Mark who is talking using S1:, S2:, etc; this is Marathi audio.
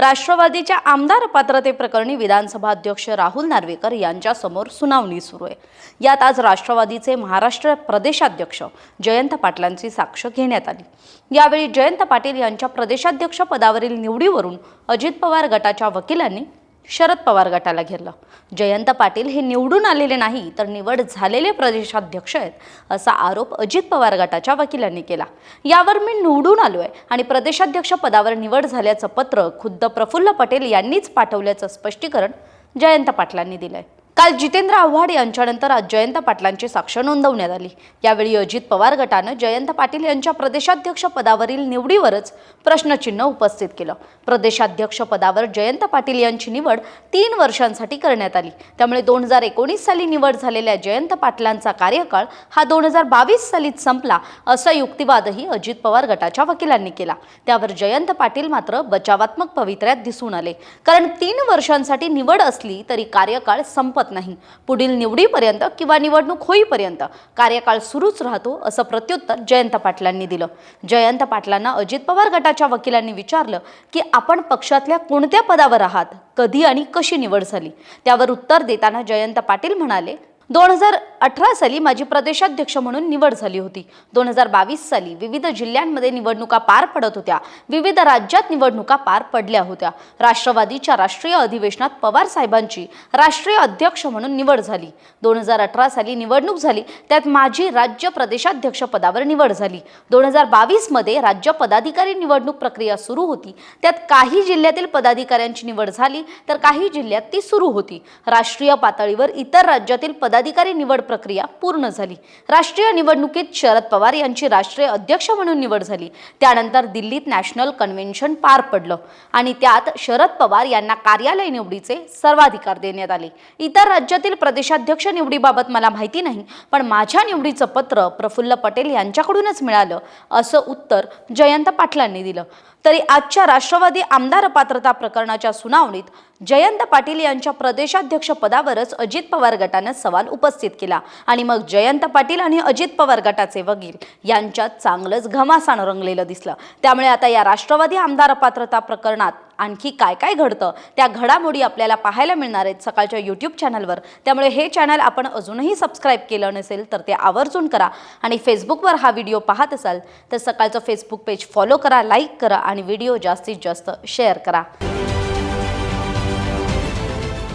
S1: राष्ट्रवादीच्या आमदार पात्रतेप्रकरणी विधानसभा अध्यक्ष राहुल नार्वेकर यांच्यासमोर सुनावणी सुरू आहे. यात आज राष्ट्रवादीचे महाराष्ट्र प्रदेशाध्यक्ष जयंत पाटलांची साक्ष घेण्यात आली. यावेळी जयंत पाटील यांच्या प्रदेशाध्यक्ष पदावरील निवडीवरून अजित पवार गटाच्या वकिलांनी शरद पवार गटाला घेरलं. जयंत पाटील हे निवडून आलेले नाही तर निवड झालेले प्रदेशाध्यक्ष आहेत असा आरोप अजित पवार गटाच्या वकिलांनी केला. यावर मी निवडून आलो आहे आणि प्रदेशाध्यक्ष पदावर निवड झाल्याचं पत्र खुद्द प्रफुल्ल पटेल यांनीच पाठवल्याचं स्पष्टीकरण जयंत पाटलांनी आहे काल जितेंद्र आव्हाड यांच्यानंतर आज जयंत पाटलांची साक्ष नोंदवण्यात आली. यावेळी अजित पवार गटानं जयंत पाटील यांच्या प्रदेशाध्यक्ष पदावरील निवडीवरच प्रश्नचिन्ह उपस्थित केलं. प्रदेशाध्यक्ष पदावर जयंत पाटील यांची निवड तीन वर्षांसाठी करण्यात आली. त्यामुळे दोन हजार एकोणीस साली निवड झालेल्या जयंत पाटलांचा कार्यकाळ हा दोन हजार बावीस सालीत संपला असा युक्तिवादही अजित पवार गटाच्या वकिलांनी केला. त्यावर जयंत पाटील मात्र बचावात्मक पवित्र्यात दिसून आले. कारण तीन वर्षांसाठी निवड असली तरी कार्यकाळ संपत नाही. पुढील निवडीपर्यंत किंवा निवडणूक होईपर्यंत कार्यकाळ सुरूच राहतो असं प्रत्युत्तर जयंत पाटलांनी दिलं. जयंत पाटलांना अजित पवार गटाच्या वकिलांनी विचारलं की आपण पक्षातल्या कोणत्या पदावर आहात? कधी आणि कशी निवड झाली? त्यावर उत्तर देताना जयंत पाटील म्हणाले दोन हजार अठरा साली माझी प्रदेशाध्यक्ष म्हणून निवड झाली होती. दोन हजार बावीस साली विविध जिल्ह्यांमध्ये निवडणुका पार पडत होत्या. विविध राज्यात निवडणुका पार पडल्या होत्या. राष्ट्रवादीच्या राष्ट्रीय अधिवेशनात पवार साहेबांची राष्ट्रीय अध्यक्ष म्हणून निवड झाली. दोन हजार अठरा साली निवडणूक झाली त्यात माझी राज्य प्रदेशाध्यक्ष पदावर निवड झाली. दोन हजार बावीसमध्ये राज्य पदाधिकारी निवडणूक प्रक्रिया सुरू होती. त्यात काही जिल्ह्यातील पदाधिकाऱ्यांची निवड झाली तर काही जिल्ह्यात ती सुरू होती. राष्ट्रीय पातळीवर इतर राज्यातील पदा पदाधिकारी निवड प्रक्रिया पूर्ण झाली. राष्ट्रीय निवडणुकीत शरद पवार यांची राष्ट्रीय अध्यक्ष म्हणून निवड झाली. त्यानंतर दिल्लीत नॅशनल कन्व्हेन्शन पार पडलं आणि त्यात शरद पवार यांना कार्यालय निवडीचे सर्वाधिकार देण्यात आले. इतर राज्यातील प्रदेशाध्यक्ष निवडीबाबत मला माहिती नाही पण माझ्या निवडीचं पत्र प्रफुल्ल पटेल यांच्याकडूनच मिळालं असं उत्तर जयंत पाटलांनी दिलं. तरी आजच्या राष्ट्रवादी आमदार पात्रता प्रकरणाच्या सुनावणीत जयंत पाटील यांच्या प्रदेशाध्यक्ष पदावरच अजित पवार गटानं सवाल उपस्थित केला. आणि मग जयंत पाटील आणि अजित पवार गटाचे वकील यांच्यात चांगलंच घमासान रंगलेलं दिसलं. त्यामुळे आता या राष्ट्रवादी आमदार पात्रता प्रकरणात आणखी काय काय घडतं त्या घडामोडी आपल्याला पाहायला मिळणार आहेत सकाळच्या यूट्यूब चॅनलवर त्यामुळे हे चॅनल आपण अजूनही सबस्क्राईब केलं नसेल तर ते आवर्जून करा. आणि फेसबुकवर हा व्हिडिओ पाहत असाल तर सकाळचं फेसबुक पेज फॉलो करा लाईक करा आणि व्हिडिओ जास्तीत जास्त शेअर करा.